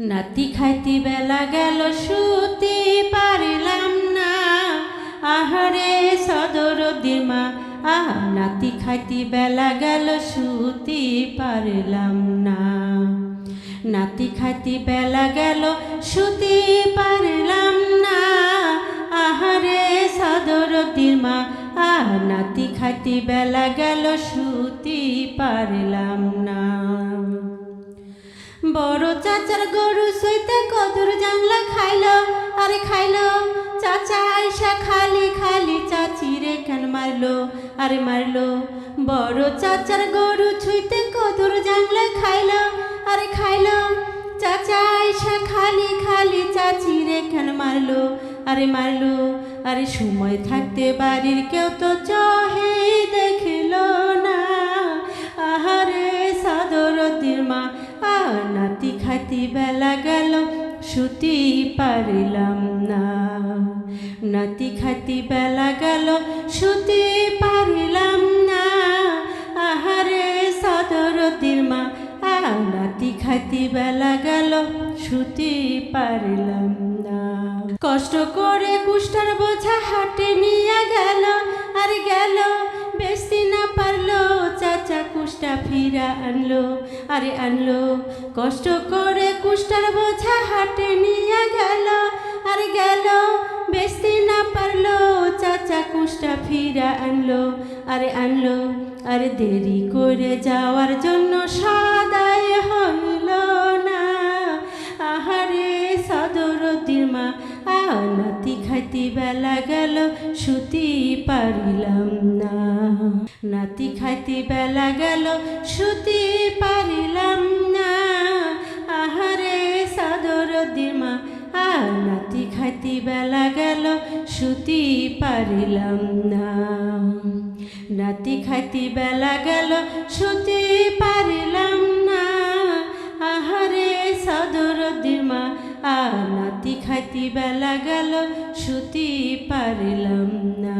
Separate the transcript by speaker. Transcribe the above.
Speaker 1: নাতি খাইতে বেলা গেল, শুতে পারলাম না। আহারে সদর দিমা, আহা, নাতি খাইতে বেলা গেল, শুতে পারলাম না। নাতি খাইতে বেলা গেল, শুতে পারলাম না। আহারে সদর দিমা, আহ, নাতি খাইতে বেলা গেল, শুতে পারলাম না। বড় চাচার গরু সইতে কদর জাংলা খাইল। আরে খাইল, চাচা আইসা খালি খালি চাচি রে কেন মারলো? আরে মারলো, বড় চাচার গরু ছুইতে কদর জাংলা খাইল। আরে খাইল, চাচা আইসা খালি খালি চাচি রে কেন মারলো? আরে মারলো, আরে সময় থাকতে বাড়ির কেউ তো চহে দেখল না। আহারে সাদরতির মা নাতি খাতি বেলা গেল শুতি পারিলাম না। নাতি খাতি বেলা গেল শুতি পারিলাম না। আহারে সাদরতির মা, আ নাতি খাতি বেলা গেল শুতি পারিলাম না। কষ্ট করে কুষ্টার বোঝা হাটে নিয়ে গেল, আর গেল ফিরা আনলো, আরে আনলো। কষ্ট করে কুষ্টার বোঝা হাটে নিয়ে গেল, আর গেল বেশি না পারল। চাচা কুষ্টা ফিরা আনলো, আরে আনলো। আরে দেরি করে যাওয়ার জন্য সদাই হইল না। আহারে সদর দিমা নাতি খাইতে বেলা গেল শুতি পারিলাম না। নাতি খাইতে বেলা গেল, শুতি পারিলাম না। আহারে সদর দিমা, আর নাতি খাইতে বেলা গেল, শুতি পারিলাম না। নাতি খাইতে বেলা গেল, শুতি পারিলাম না। আহারে সদর দিমা, আর নাতি খাইতে বেলা গেল, শুতি পারিলাম না।